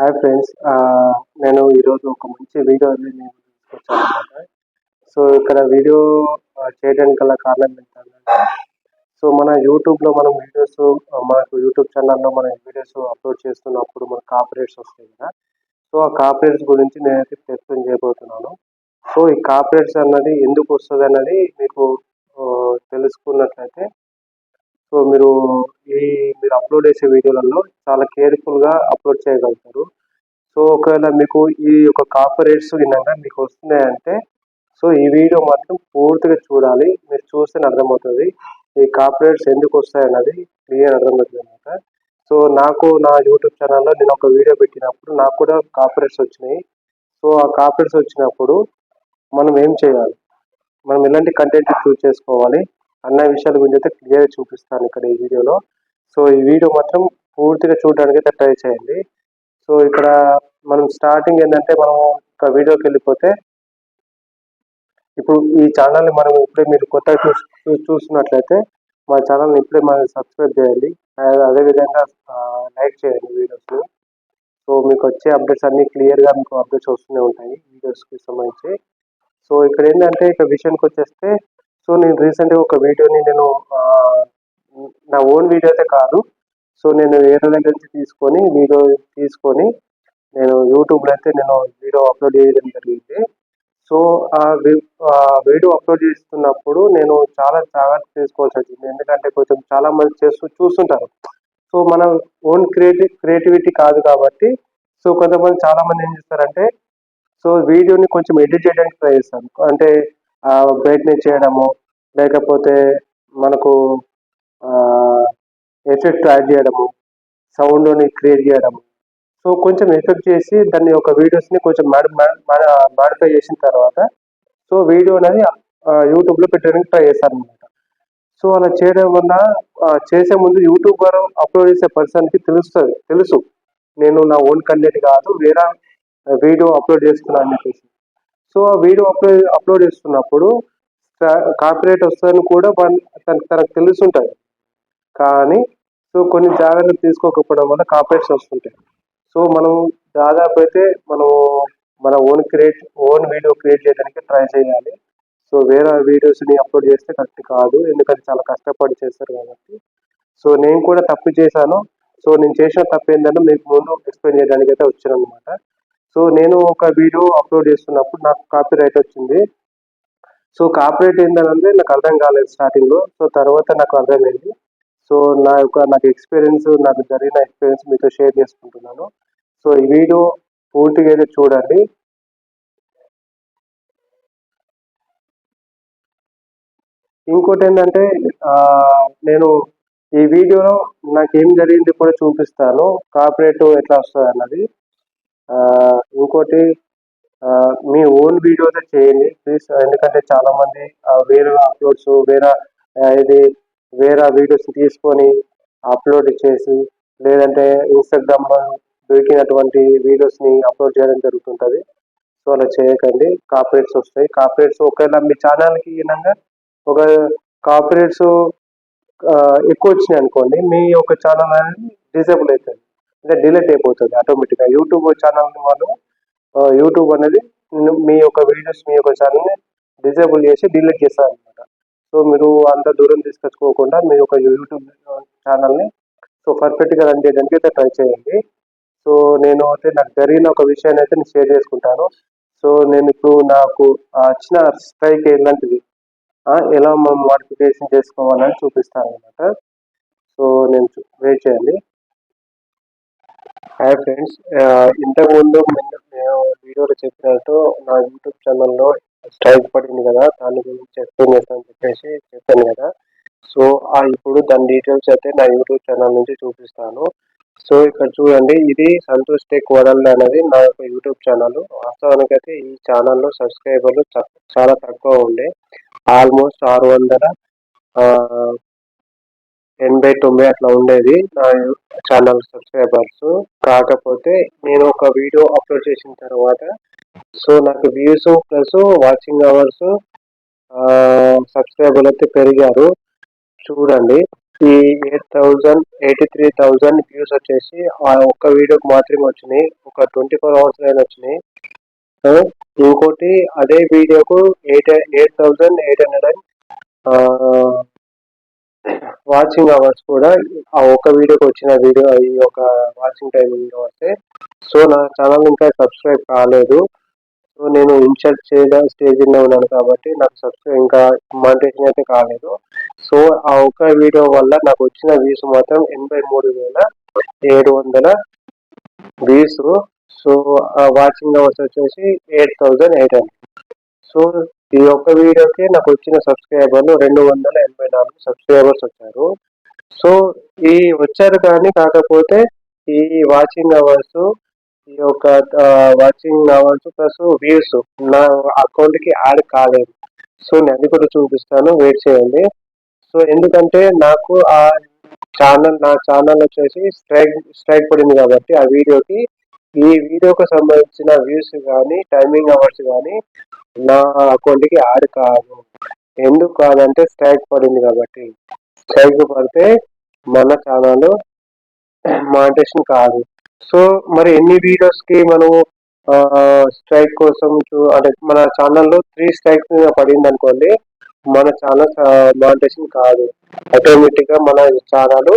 Hi friends నేను ఈరోజు ఒక మంచి వీడియో అనేది నేను తీసుకొచ్చాను అనమాట సో ఇక్కడ వీడియో చేయడానికి గల కారణం ఏంటంటే సో మన యూట్యూబ్లో మనం వీడియోస్ మనకు యూట్యూబ్ ఛానల్లో మనం వీడియోస్ అప్లోడ్ చేస్తున్నప్పుడు మన కాపరేట్స్ వస్తాయి కదా. సో ఆ కాపరేట్స్ గురించి నేనైతే ఎక్స్ప్లెయిన్ చేయబోతున్నాను. సో ఈ కాపరేట్స్ అన్నది ఎందుకు వస్తుంది అన్నది మీకు తెలుసుకున్నట్లయితే సో మీరు ఈ మీరు అప్లోడ్ చేసే వీడియోలలో చాలా కేర్ఫుల్గా అప్లోడ్ చేయగలుగుతారు. సో ఒకవేళ మీకు ఈ యొక్క కాపరేట్స్ విన్నాక మీకు వస్తున్నాయంటే సో ఈ వీడియో మాత్రం పూర్తిగా చూడాలి. మీరు చూస్తే అర్థమవుతుంది ఈ కాపరేట్స్ ఎందుకు వస్తాయి అన్నది క్లియర్ అర్థమవుతుంది అనమాట. సో నాకు నా యూట్యూబ్ ఛానల్లో నేను ఒక వీడియో పెట్టినప్పుడు నాకు కూడా కాపరేట్స్ వచ్చినాయి. సో ఆ కాపరేట్స్ వచ్చినప్పుడు మనం ఏం చేయాలి? మనం ఎలాంటి కంటెంట్ చూస్ చేసుకోవాలి? అన్న విషయాల గురించి అయితే క్లియర్ చూపిస్తాను ఇక్కడ ఈ వీడియోలో. సో ఈ వీడియో మాత్రం పూర్తిగా చూడడానికి అయితే ట్రై చేయండి. సో ఇక్కడ మనం స్టార్టింగ్ ఏంటంటే మనం ఒక వీడియోకి వెళ్ళిపోతే ఇప్పుడు ఈ ఛానల్ని మనం ఇప్పుడే మీరు కొత్తగా చూ చూస్తున్నట్లయితే మా ఛానల్ని ఇప్పుడే మనం సబ్స్క్రైబ్ చేయండి. అదేవిధంగా లైక్ చేయండి వీడియోస్ని సో మీకు వచ్చే అప్డేట్స్ అన్నీ క్లియర్గా మీకు అప్డేట్స్ వస్తూనే ఉంటాయి వీడియోస్కి సంబంధించి. సో ఇక్కడ ఏంటంటే ఇక్కడ విషయానికి వచ్చేస్తే సో నేను రీసెంట్గా ఒక వీడియోని నేను నా ఓన్ వీడియో అయితే కాదు. సో నేను వేరే దగ్గర నుంచి తీసుకొని వీడియో తీసుకొని నేను యూట్యూబ్లో అయితే నేను వీడియో అప్లోడ్ చేయడం జరిగింది. సో ఆ వీడియో అప్లోడ్ చేస్తున్నప్పుడు నేను చాలా జాగ్రత్త తీసుకోవాల్సి వచ్చింది. ఎందుకంటే కొంచెం చాలా మంది చేస్తూ చూస్తుంటారు. సో మన ఓన్ క్రియేటి క్రియేటివిటీ కాదు కాబట్టి సో కొంతమంది చాలా మంది ఏం చేస్తారంటే సో వీడియోని కొంచెం ఎడిట్ చేయడానికి ట్రై చేస్తాను అంటే బ్రైట్నెస్ చేయడము లేకపోతే మనకు ఎఫెక్ట్ యాడ్ చేయడము సౌండ్ని క్రియేట్ చేయడము. సో కొంచెం ఎఫెక్ట్ చేసి దాన్ని ఒక వీడియోస్ని కొంచెం మాడిఫై చేసిన తర్వాత సో వీడియో అనేది యూట్యూబ్లో పెట్టడానికి ట్రై చేస్తాను అనమాట సో అలా చేయడం వల్ల చేసే ముందు యూట్యూబ్ ద్వారా అప్లోడ్ చేసే పర్సన్కి తెలుస్తుంది తెలుసు. నేను నా ఓన్ కంటెంట్ కాదు వేరే వీడియో అప్లోడ్ చేస్తున్నాను అని చెప్పేసి. సో ఆ వీడియో అప్లోడ్ అప్లోడ్ చేస్తున్నప్పుడు కాపీరైట్ వస్తుందని కూడా తనకు తనకు తెలుసుంటుంది కానీ సో కొన్ని జాగ్రత్తలు తీసుకోకపోవడం వల్ల కాపీరేట్స్ వస్తుంటాయి. సో మనం దాదాపు అయితే మనం మన own create own video create చేయడానికి ట్రై చేయాలి. సో వేరే వీడియోస్ని అప్లోడ్ చేస్తే కరెక్ట్ కాదు. ఎందుకంటే చాలా కష్టపడి చేస్తారు కాబట్టి. సో నేను కూడా తప్పు చేశాను. సో నేను చేసిన తప్పు ఏంటంటే మీకు ముందు ఎక్స్ప్లెయిన్ చేయడానికి అయితే వచ్చాను అనమాట సో నేను ఒక వీడియో అప్లోడ్ చేస్తున్నప్పుడు నాకు కాపీ రైట్ వచ్చింది. సో కాపరేట్ ఏంటంటే నాకు అర్థం కాలేదు స్టార్టింగ్లో సో తర్వాత నాకు అర్థమైంది. సో నా యొక్క నాకు ఎక్స్పీరియన్స్ నాకు జరిగిన ఎక్స్పీరియన్స్ మీతో షేర్ చేసుకుంటున్నాను. సో ఈ వీడియో పూర్తిగా అయితే చూడండి. ఇంకోటి ఏంటంటే నేను ఈ వీడియోలో నాకు ఏం జరిగింది కూడా చూపిస్తాను. కాపరేట్ ఎట్లా వస్తుంది అన్నది. ఇంకోటి మీ ఓన్ వీడియోస్ చేయండి ప్లీజ్ ఎందుకంటే చాలా మంది వేరే అప్లోడ్స్ వేరే ఇది వేరే వీడియోస్ తీసుకొని అప్లోడ్ చేసి లేదంటే ఇన్స్టాగ్రామ్లో దొరికినటువంటి వీడియోస్ని అప్లోడ్ చేయడం జరుగుతుంటుంది. సో అలా చేయకండి. కాపరేట్స్ వస్తాయి. కాపరేట్స్ ఒకవేళ మీ ఛానల్కి వినంగా ఒక కాపరేట్స్ ఎక్కువ వచ్చినాయి అనుకోండి మీ యొక్క ఛానల్ అనేది డిసేబుల్ అవుతుంది. అంటే డిలీట్ అయిపోతుంది ఆటోమేటిక్గా యూట్యూబ్ ఛానల్ వాళ్ళు యూట్యూబ్ అనేది మీ యొక్క వీడియోస్ మీ యొక్క ఛానల్ని డిజేబుల్ చేసి డిలీట్ చేస్తారు అనమాట సో మీరు అంత దూరం తీసుకొచ్చుకోకుండా మీ యొక్క యూట్యూబ్ ఛానల్ని సో పర్ఫెక్ట్గా రన్ చేయడానికి అయితే ట్రై చేయండి. సో నేను అయితే నాకు జరిగిన ఒక విషయాన్ని అయితే నేను షేర్ చేసుకుంటాను. సో నేను ఇప్పుడు నాకు వచ్చిన స్ట్రైక్ ఏంటంటిది? ఎలా మనం మోడిఫికేషన్ చేసుకోవాలని చూపిస్తాను అనమాట సో నేను వెయిట్ చేయండి. హాయ్ ఫ్రెండ్స్ ఇంతకుముందు నేను వీడియోలో చెప్పినట్టు నా యూట్యూబ్ ఛానల్లో స్ట్రైక్ పడింది కదా దాని గురించి ఎక్స్ప్లెయిన్ చేస్తానని చెప్పేసి చెప్పాను కదా. సో ఆ ఇప్పుడు దాని డీటెయిల్స్ అయితే నా యూట్యూబ్ ఛానల్ నుంచి చూపిస్తాను. సో ఇక్కడ చూడండి ఇది సంతోష్ టెక్ వరల్డ్ అనేది నా యొక్క యూట్యూబ్ ఛానల్ వాస్తవానికి అయితే ఈ ఛానల్లో సబ్స్క్రైబర్లు చాలా తక్కువ ఉండే. ఆల్మోస్ట్ ఆరు వందల ఎనభై తొంభై అట్లా ఉండేది. నా ఛానల్ సబ్స్క్రైబర్స్. కాకపోతే నేను ఒక వీడియో అప్లోడ్ చేసిన తర్వాత సో నాకు వ్యూస్ ప్లస్ వాచింగ్ అవర్స్ సబ్స్క్రైబర్లు అయితే పెరిగారు. చూడండి ఈ eight thousand eighty three thousand views వచ్చేసి ఆ ఒక్క వీడియోకి మాత్రమే వచ్చినాయి. ఒక ట్వంటీ ఫోర్ అవర్స్ అయినా వచ్చినాయి. ఇంకోటి అదే వీడియోకు eight eight thousand eight hundred and watching hours కూడా ఆ ఒక వీడియోకి వచ్చిన వీడియో ఈ ఒక వాచింగ్ టైమింగ్ వస్తే సో నా ఛానల్ ఇంకా సబ్స్క్రైబ్ కాలేదు. సో నేను ఇన్షర్ట్ చేయడం స్టేజ్లో ఉన్నాను కాబట్టి నాకు సబ్స్క్రైబ్ ఇంకా మానిటేషన్ అయితే కాలేదు. సో ఆ ఒక వీడియో వల్ల నాకు వచ్చిన వ్యూస్ మాత్రం ఎనభై మూడు వేల ఏడు వందల వ్యూస్ సో ఆ వాచింగ్ అవర్స్ వచ్చేసి eight thousand eight hundred. So ఈ ఒక్క వీడియోకి నాకు వచ్చిన సబ్స్క్రైబర్లు రెండు వందల ఎనభై నాలుగు సబ్స్క్రైబర్స్ వచ్చారు. సో ఈ వచ్చారు కానీ కాకపోతే ఈ వాచింగ్ అవర్స్ ఈ యొక్క వాచింగ్ అవర్స్ ప్లస్ వ్యూస్ నా అకౌంట్కి యాడ్ కాలేదు. సో నేను అది కూడా చూపిస్తాను. వెయిట్ చేయండి. సో ఎందుకంటే నాకు ఆ ఛానల్ నా ఛానల్ వచ్చేసి స్ట్రైక్ స్ట్రైక్ పడింది కాబట్టి ఆ వీడియోకి ఈ వీడియోకి సంబంధించిన వ్యూస్ కానీ టైమింగ్ అవర్స్ కానీ నా అకౌంట్కి యాడ్ కాదు. ఎందుకు కాదంటే స్ట్రైక్ పడింది కాబట్టి. స్ట్రైక్ పడితే మన ఛానల్ మానిటేషన్ కాదు. సో మరి ఎన్ని వీడియోస్కి మనము స్ట్రైక్ కోసం అంటే మన ఛానల్లో త్రీ స్ట్రైక్స్ పడింది అనుకోండి మన ఛానల్ మానిటేషన్ కాదు. ఆటోమేటిక్గా మన ఛానల్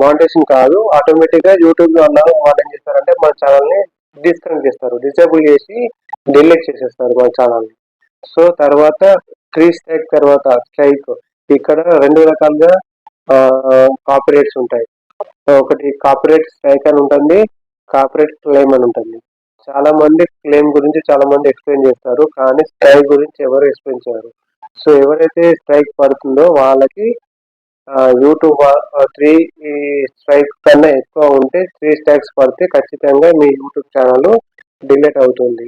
మానిటేషన్ కాదు. ఆటోమేటిక్గా యూట్యూబ్ అన్నారు వాళ్ళు ఏం చేస్తారంటే మన ఛానల్ని డిస్కనెక్ట్ చేస్తారు. డిసేబుల్ చేసి డిలీట్ చేసేస్తారు మన ఛానల్ని. సో తర్వాత త్రీ స్ట్రైక్ తర్వాత స్ట్రైక్. ఇక్కడ రెండు రకాలుగా కాపరేట్స్ ఉంటాయి. ఒకటి కాపరేట్ స్ట్రైక్ అని ఉంటుంది కాపరేట్ క్లెయిమ్ అని ఉంటుంది. చాలా మంది క్లెయిమ్ గురించి చాలా మంది ఎక్స్ప్లెయిన్ చేస్తారు కానీ స్ట్రైక్ గురించి ఎవరు ఎక్స్ప్లెయిన్ చేయరు. సో ఎవరైతే స్ట్రైక్ పడుతుందో వాళ్ళకి యూట్యూబ్ త్రీ స్ట్రైక్ కన్నా ఎక్కువ ఉంటే త్రీ స్ట్రైక్స్ పడితే ఖచ్చితంగా మీ యూట్యూబ్ ఛానల్ డిలీట్ అవుతుంది.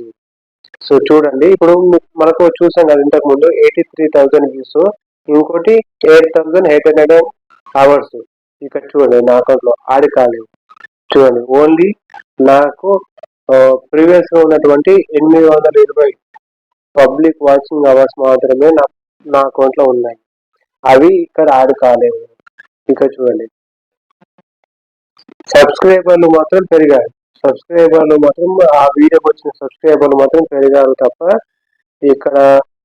సో చూడండి. ఇప్పుడు మనకు చూసాం కదా ఇంతకు ముందు ఎయిటీ త్రీ థౌజండ్ వ్యూస్ ఇంకోటి eight thousand eight hundred hours ఇక్కడ చూడండి నా అకౌంట్లో ఆడి కాలేదు. చూడండి ఓన్లీ నాకు ప్రీవియస్గా ఉన్నటువంటి ఎనిమిది వందల ఇరవై పబ్లిక్ వాచింగ్ అవర్స్ మాత్రమే నా నా అకౌంట్లో ఉన్నాయి. అవి ఇక్కడ యాడ్ కాలేవు ఇంకా చూడండి. సబ్స్క్రైబర్లు మాత్రం పెరిగారు. సబ్స్క్రైబర్లు మాత్రం ఆ వీడియోకి వచ్చిన సబ్స్క్రైబర్లు మాత్రం పెరిగారు తప్ప ఇక్కడ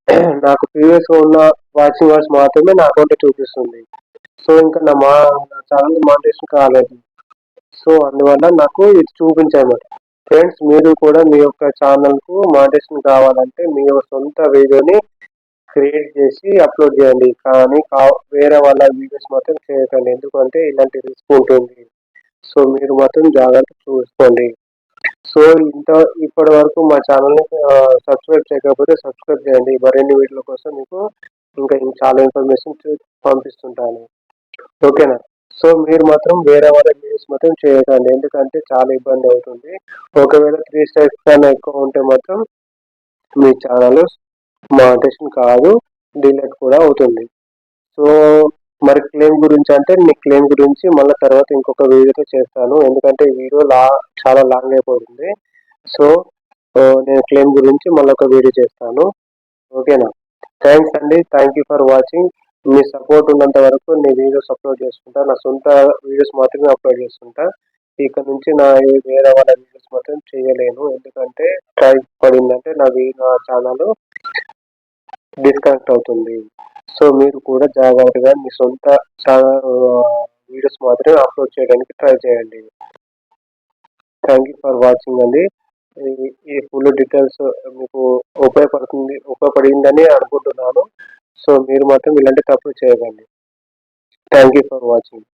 నాకు ప్రీవియస్ ఉన్న వాచింగ్ అవర్స్ మాత్రమే నా అకౌంట్ చూపిస్తుంది. సో ఇంకా నా మా ఛానల్ మానిటేషన్ కాలేదు. సో అందువల్ల నాకు ఇది చూపించాయన్నమాట ఫ్రెండ్స్ మీరు కూడా మీ యొక్క ఛానల్కు మానిటేషన్ కావాలంటే మీ సొంత వీడియోని క్రియేట్ చేసి అప్లోడ్ చేయండి. కానీ వేరే వాళ్ళ వీడియోస్ మాత్రం చేయకండి. ఎందుకంటే ఇలాంటి రిస్క్ ఉంటుంది. సో మీరు మాత్రం జాగ్రత్త చూసుకోండి. సో ఇంత ఇప్పటి వరకు మా ఛానల్ని సబ్స్క్రైబ్ చేయకపోతే సబ్స్క్రైబ్ చేయండి. మరిన్ని వీడియోల కోసం మీకు ఇంకా చాలా ఇన్ఫర్మేషన్ పంపిస్తుంటాను. ఓకేనా? సో మీరు మాత్రం వేరే వాళ్ళ వీడియోస్ మాత్రం చేయకండి. ఎందుకంటే చాలా ఇబ్బంది అవుతుంది. ఒకవేళ త్రీ స్టైల్స్ కన్నా ఎక్కువ ఉంటే మాత్రం మీ ఛానల్ మానిటేషన్ కాదు డిలీట్ కూడా అవుతుంది. సో మరి క్లెయిమ్ గురించి అంటే నీ క్లెయిమ్ గురించి మళ్ళీ తర్వాత ఇంకొక వీడియోతో చేస్తాను. ఎందుకంటే వీడియో లా చాలా లాంగ్ అయిపోతుంది. సో నేను క్లెయిమ్ గురించి మళ్ళీ ఒక వీడియో చేస్తాను. ఓకేనా? థ్యాంక్స్ అండి. థ్యాంక్ యూ ఫర్ వాచింగ్ మీ సపోర్ట్ ఉన్నంత వరకు నేను వీడియోస్ అప్లోడ్ చేసుకుంటా. నా సొంత వీడియోస్ మాత్రమే అప్లోడ్ చేసుకుంటా. ఇక్కడ నుంచి నా వేరే వాళ్ళ వీడియోస్ మాత్రం చేయలేను. ఎందుకంటే స్ట్రైక్ పడిందంటే నా నా ఛానల్ డిస్కనెక్ట్ అవుతుంది. సో మీరు కూడా జాగ్రత్తగా మీ సొంత వీడియోస్ మాత్రమే అప్లోడ్ చేయడానికి ట్రై చేయండి. థ్యాంక్ యూ ఫర్ వాచింగ్ అండి. ఈ ఫుల్ డీటెయిల్స్ మీకు ఉపయోగపడుతుంది ఉపయోగపడిందని అనుకుంటున్నాను. సో మీరు మాత్రం ఇలాంటి తప్పులు చేయకండి. Thank you for watching